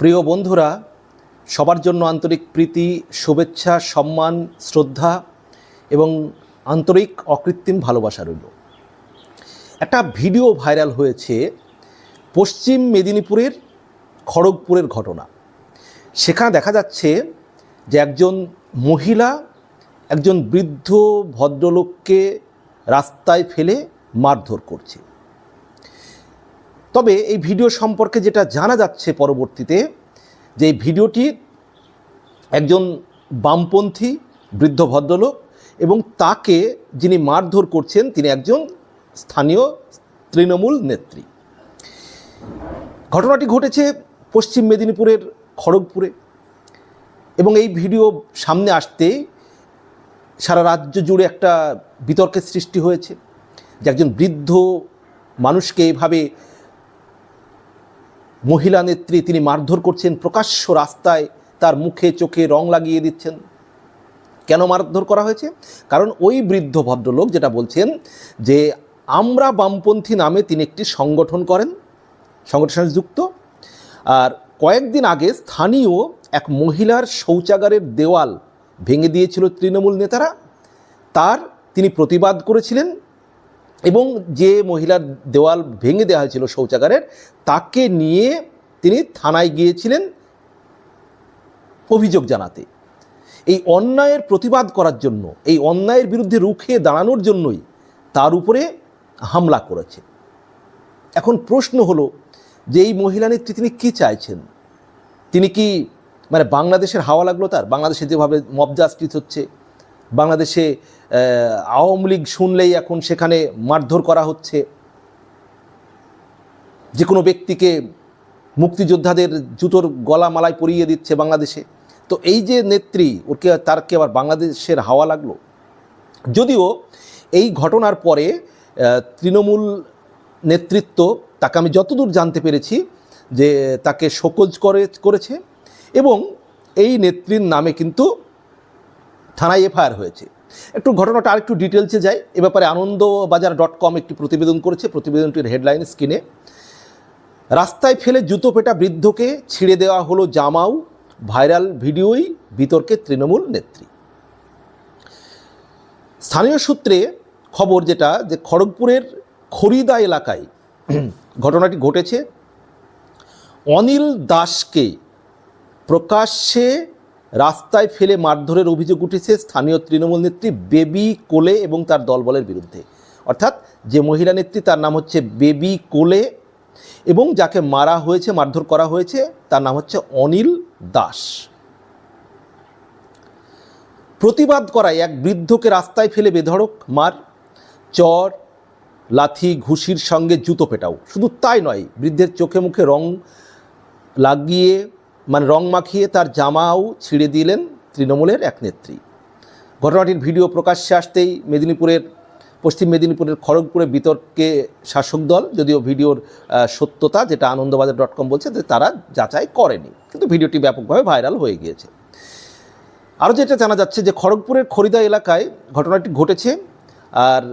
প্রিয় বন্ধুরা, সবার জন্য আন্তরিক প্রীতি, শুভেচ্ছা, সম্মান, শ্রদ্ধা এবং আন্তরিক অকৃত্রিম ভালোবাসা রইল। একটা ভিডিও ভাইরাল হয়েছে পশ্চিম মেদিনীপুরের খড়গপুরের ঘটনা। সেখানে দেখা যাচ্ছে যে একজন মহিলা একজন বৃদ্ধ ভদ্রলোককে রাস্তায় ফেলে মারধর করছে। তবে এই ভিডিও সম্পর্কে যেটা জানা যাচ্ছে পরবর্তীতে, যে এই ভিডিওটি একজন বামপন্থী বৃদ্ধ ভদ্রলোক এবং তাকে যিনি মারধর করছেন, তিনি একজন স্থানীয় তৃণমূল নেত্রী। ঘটনাটি ঘটেছে পশ্চিম মেদিনীপুরের খড়গপুরে এবং এই ভিডিও সামনে আসতে সারা রাজ্য জুড়ে একটা বিতর্কের সৃষ্টি হয়েছে যে একজন বৃদ্ধ মানুষকে এভাবে মহিলা নেত্রী তিনি মারধর করছেন, প্রকাশ্য রাস্তায় তার মুখে চোখে রং লাগিয়ে দিচ্ছেন। কেন মারধর করা হয়েছে? কারণ ওই বৃদ্ধ ভদ্রলোক যেটা বলছেন যে, আমরা বামপন্থী নামে তিনি একটি সংগঠন করেন, সংগঠনের যুক্ত। আর কয়েকদিন আগে স্থানীয় এক মহিলার শৌচাগারের দেওয়াল ভেঙে দিয়েছিল তৃণমূল নেতারা। তার তিনি প্রতিবাদ করেছিলেন এবং যে মহিলার দেওয়াল ভেঙে দেওয়া হয়েছিল শৌচাগারের, তাকে নিয়ে তিনি থানায় গিয়েছিলেন অভিযোগ জানাতে। এই অন্যায়ের প্রতিবাদ করার জন্য, এই অন্যায়ের বিরুদ্ধে রুখে দাঁড়ানোর জন্যই তার উপরে হামলা করেছে। এখন প্রশ্ন হলো যে এই মহিলা নেত্রী তিনি কী চাইছেন? তিনি কি মানে বাংলাদেশের হাওয়া লাগল তার? বাংলাদেশে যেভাবে মব জাস্টিস হচ্ছে বাংলাদেশে আওয়ামী লীগ শুনলেই এখন সেখানে মারধর করা হচ্ছে। যে কোনো ব্যক্তিকে মুক্তিযোদ্ধাদের জুতোর গলা মালায় পরিয়ে দিচ্ছে বাংলাদেশে। তো এই যে নেত্রী, ওকে, তার কি আবার বাংলাদেশের হাওয়া লাগল? যদিও এই ঘটনার পরে তৃণমূল নেতৃত্ব, তাকে আমি যতদূর জানতে পেরেছি, যে তাকে শোকজ করে, করেছে এবং এই নেত্রীর নামে কিন্তু থানায় এফআইআর হয়েছে। একটু ঘটনাটা আরেকটু ডিটেলসে যাই। এ ব্যাপারে আনন্দবাজার ডট কম একটি প্রতিবেদন করেছে। প্রতিবেদনটির হেডলাইন স্ক্রিনে রাস্তায় ফেলে জুতো পেটা বৃদ্ধকে ছিঁড়ে দেওয়া হলো জামাও ভাইরাল ভিডিওই বিতর্কে তৃণমূল নেত্রী। স্থানীয় সূত্রে খবর যেটা, যে খড়গপুরের খরিদা এলাকায় ঘটনাটি ঘটেছে। অনিল দাসকে প্রকাশ্যে রাস্তায় ফেলে মারধরের অভিযোগ উঠেছে স্থানীয় তৃণমূল নেত্রী বেবি কোলে এবং তার দলবলের বিরুদ্ধে। অর্থাৎ যে মহিলা নেত্রী, তার নাম হচ্ছে বেবি কোলে এবং যাকে মারা হয়েছে, মারধর করা হয়েছে, তার নাম হচ্ছে অনিল দাস। প্রতিবাদ করায় এক বৃদ্ধকে রাস্তায় ফেলে বেধড়ক, মার, চর, লাথি, ঘুষির সঙ্গে জুতো পেটাও। শুধু তাই নয়, বৃদ্ধের চোখে মুখে রং লাগিয়ে মানে রং মাখিয়ে তার জামাও ছিঁড়ে দিলেন তৃণমূলের এক নেত্রী। ঘটনাটির ভিডিও প্রকাশ্যে আসতেই মেদিনীপুরের, পশ্চিম মেদিনীপুরের খড়গপুরে বিতর্কে শাসক দল, যদিও ভিডিওর সত্যতা যেটা আনন্দবাজার ডট কম বলছে যে তারা যাচাই করেনি, কিন্তু ভিডিওটি ব্যাপকভাবে ভাইরাল হয়ে গিয়েছে। আরও যেটা জানা যাচ্ছে যে খড়গপুরের খরিদা এলাকায় ঘটনাটি ঘটেছে, আর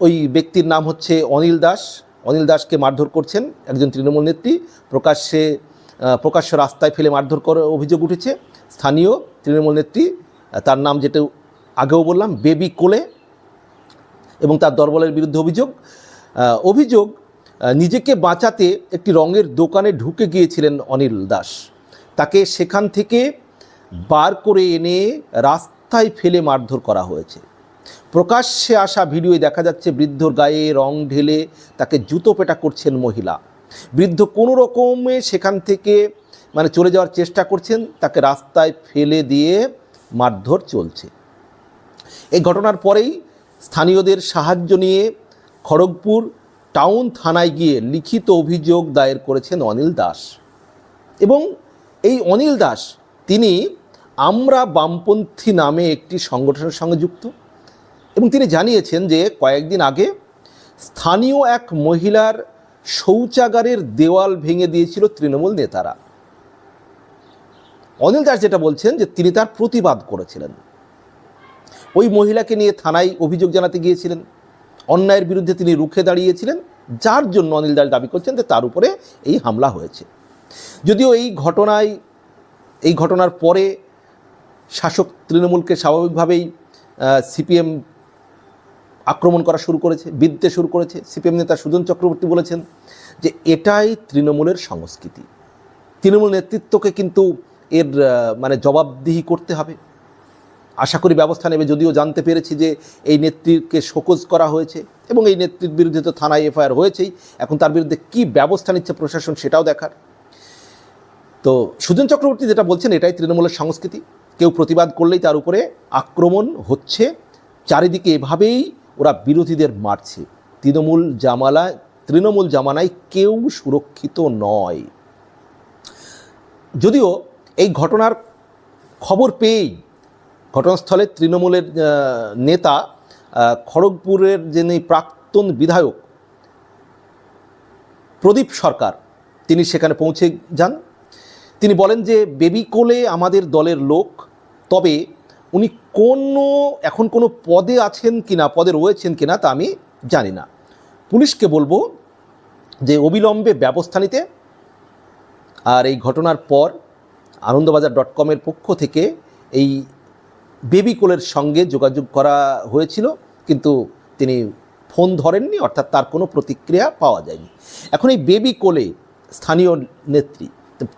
ওই ব্যক্তির নাম হচ্ছে অনিল দাস। অনিল দাসকে মারধর করছেন একজন তৃণমূল নেত্রী। প্রকাশ্যে প্রকাশ্য রাস্তায় ফেলে মারধর করে অভিযোগ উঠেছে। স্থানীয় তৃণমূল নেত্রী তার নাম যেটা আগেও বললাম, বেবি কোলে এবং তার দরবলের বিরুদ্ধে অভিযোগ। অভিযোগ নিজেকে বাঁচাতে একটি রঙের দোকানে ঢুকে গিয়েছিলেন অনিল দাস। তাকে সেখান থেকে বার করে এনে রাস্তায় ফেলে মারধর করা হয়েছে। প্রকাশ্যে আসা ভিডিওয় দেখা যাচ্ছে বৃদ্ধর গায়ে রং ঢেলে তাকে জুতো পেটা করছেন মহিলা। বৃদ্ধ কোনো রকমে সেখান থেকে মানে চলে যাওয়ার চেষ্টা করছেন, তাকে রাস্তায় ফেলে দিয়ে মারধর চলছে। এই ঘটনার পরেই স্থানীয়দের সাহায্য নিয়ে খড়গপুর টাউন থানায় গিয়ে লিখিত অভিযোগ দায়ের করেছেন অনিল দাস। এবং এই অনিল দাস, তিনি আমরা বামপন্থী নামে একটি সংগঠনের সঙ্গে যুক্ত। এবং তিনি জানিয়েছেন যে কয়েকদিন আগে স্থানীয় এক মহিলার শৌচাগারের দেওয়াল ভেঙে দিয়েছিল তৃণমূল নেতারা। অনিল দাস যেটা বলছেন যে তিনি তার প্রতিবাদ করেছিলেন। ওই মহিলাকে নিয়ে থানায় অভিযোগ জানাতে গিয়েছিলেন। অন্যায়ের বিরুদ্ধে তিনি রুখে দাঁড়িয়েছিলেন। যার জন্য অনিল দাস দাবি করছেন যে তার উপরে এই হামলা হয়েছে। যদিও এই ঘটনায়, এই ঘটনার পরে শাসক তৃণমূলকে স্বাভাবিকভাবেই সিপিএম আক্রমণ করা শুরু করেছে বিদ্যে শুরু করেছে। সিপিএম নেতা সুজন চক্রবর্তী বলেছেন যে এটাই তৃণমূলের সংস্কৃতি। তৃণমূল নেতৃত্বকে কিন্তু এর মানে জবাবদিহি করতে হবে। আশা করি ব্যবস্থা নেবে, যদিও জানতে পেরেছি যে এই নেত্রীকে শোকজ করা হয়েছে এবং এই নেত্রীর বিরুদ্ধে তো থানায় এফআইআর হয়েছেই। এখন তার বিরুদ্ধে কী ব্যবস্থা নিচ্ছে প্রশাসন সেটাও দেখার। তো সুজন চক্রবর্তী যেটা বলছেন, এটাই তৃণমূলের সংস্কৃতি। কেউ প্রতিবাদ করলেই তার উপরে আক্রমণ হচ্ছে। চারিদিকে এভাবেই ওরা বিরোধীদের মারছে। তৃণমূল জামালায় তৃণমূল জামানায় কেউ সুরক্ষিত নয়। যদিও এই ঘটনার খবর পেয়েই ঘটনাস্থলে তৃণমূলের নেতা খড়গপুরের যিনি প্রাক্তন বিধায়ক, প্রদীপ সরকার, তিনি সেখানে পৌঁছে যান। তিনি বলেন যে বেবি কোলে আমাদের দলের লোক, তবে উনি কোনো, এখন কোনো পদে আছেন কিনা, পদে রয়েছেন কিনা তা আমি জানি না। পুলিশকে বলব যে অবিলম্বে ব্যবস্থা নিতে। আর এই ঘটনার পর আনন্দবাজার ডট কমের পক্ষ থেকে এই বেবি কোলের সঙ্গে যোগাযোগ করা হয়েছিল, কিন্তু তিনি ফোন ধরেননি, অর্থাৎ তার কোনো প্রতিক্রিয়া পাওয়া যায়নি। এখন এই বেবি কোলে স্থানীয় নেত্রী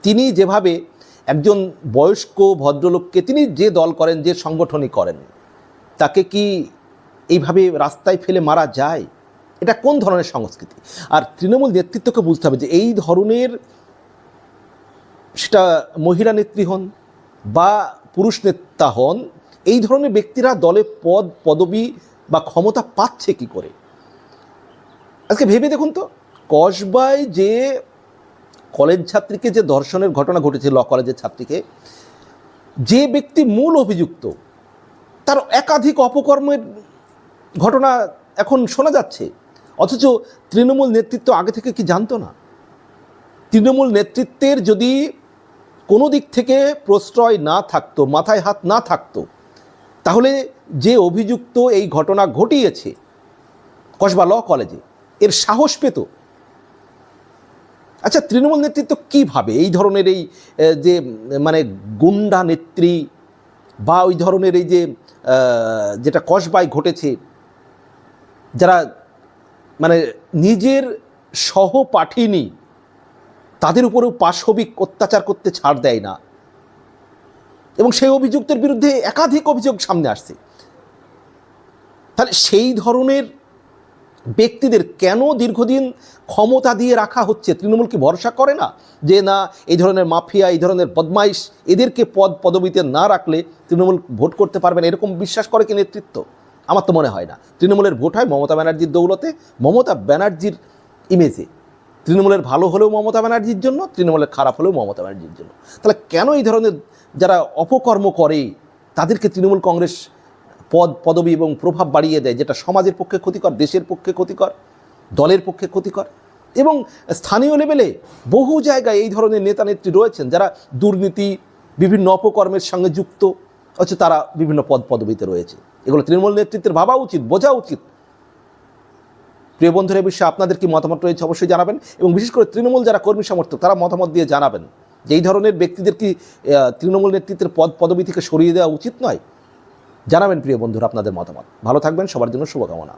তিনি যেভাবে একজন বয়স্ক ভদ্রলোককে তিনি যে দল করেন, যে সংগঠনই করেন, তাকে কি এইভাবে রাস্তায় ফেলে মারা যায়? এটা কোন ধরনের সংস্কৃতি? আর তৃণমূল নেতৃত্বকে বুঝতে হবে যে এই ধরনের সেটা মহিলা নেত্রী হন বা পুরুষ নেতা হন, এই ধরনের ব্যক্তিরা দলে পদ, পদবি বা ক্ষমতা পাচ্ছে কি করে? আজকে ভেবে দেখুন তো, কসবায় যে কলেজ ছাত্রীকে যে ধর্ষণের ঘটনা ঘটেছে ল কলেজের ছাত্রীকে, যে ব্যক্তি মূল অভিযুক্ত, তার একাধিক অপকর্মের ঘটনা এখন শোনা যাচ্ছে। অথচ তৃণমূল নেতৃত্ব আগে থেকে কি জানতো না? তৃণমূল নেতৃত্বের যদি কোনো দিক থেকে প্রশ্রয় না থাকতো, মাথায় হাত না থাকতো, তাহলে যে অভিযুক্ত এই ঘটনা ঘটিয়েছে কসবা ল কলেজে এর সাহস পেত আচ্ছা তৃণমূল নেতৃত্ব কীভাবে এই ধরনের এই যে মানে গুন্ডা নেত্রী বা ওই ধরনের এই যে যেটা কসবায় ঘটেছে, যারা মানে নিজের সহপাঠিনী তাদের উপরেও পাশবিক অত্যাচার করতে ছাড় দেয় না। এবং সেই অভিযুক্তের বিরুদ্ধে একাধিক অভিযোগ সামনে আসছে। তাহলে সেই ধরনের ব্যক্তিদের কেন দীর্ঘদিন ক্ষমতা দিয়ে রাখা হচ্ছে? তৃণমূল কি ভরসা করে না যে না, এই ধরনের মাফিয়া, এই ধরনের বদমাইশ এদেরকে পদ পদবিতে না রাখলে তৃণমূল ভোট করতে পারবে না? এরকম বিশ্বাস করে কি নেতৃত্ব? আমার তো মনে হয় না। তৃণমূলের ভোট হয় মমতা ব্যানার্জির দৌলতে, মমতা ব্যানার্জির ইমেজে তৃণমূলের ভালো হলেও মমতা ব্যানার্জির জন্য, তৃণমূলের খারাপ হলেও মমতা ব্যানার্জির জন্য। তাহলে কেন এই ধরনের যারা অপকর্ম করে, তাদেরকে তৃণমূল কংগ্রেস পদ, পদবি এবং প্রভাব বাড়িয়ে দেয়, যেটা সমাজের পক্ষে ক্ষতিকর, দেশের পক্ষে ক্ষতিকর, দলের পক্ষে ক্ষতিকর। এবং স্থানীয় লেভেলে বহু জায়গায় এই ধরনের নেতা নেত্রী রয়েছেন যারা দুর্নীতি, বিভিন্ন অপকর্মের সঙ্গে যুক্ত হচ্ছে তারা বিভিন্ন পদ, পদবিতে রয়েছে। এগুলো তৃণমূল নেতৃত্বের ভাবা উচিত, বোঝা উচিত। প্রিয় বন্ধুরা বিষয়ে আপনাদের কি মতামত রয়েছে অবশ্যই জানাবেন, এবং বিশেষ করে তৃণমূল যারা কর্মী সমর্থক, তারা মতামত দিয়ে জানাবেন। যে এই ধরনের ব্যক্তিদের কি তৃণমূল নেতৃত্বের পদ, পদবি থেকে সরিয়ে দেওয়া উচিত নয়? জানাবেন প্রিয় বন্ধুরা আপনাদের মতামত। ভালো থাকবেন সবার জন্য শুভকামনা।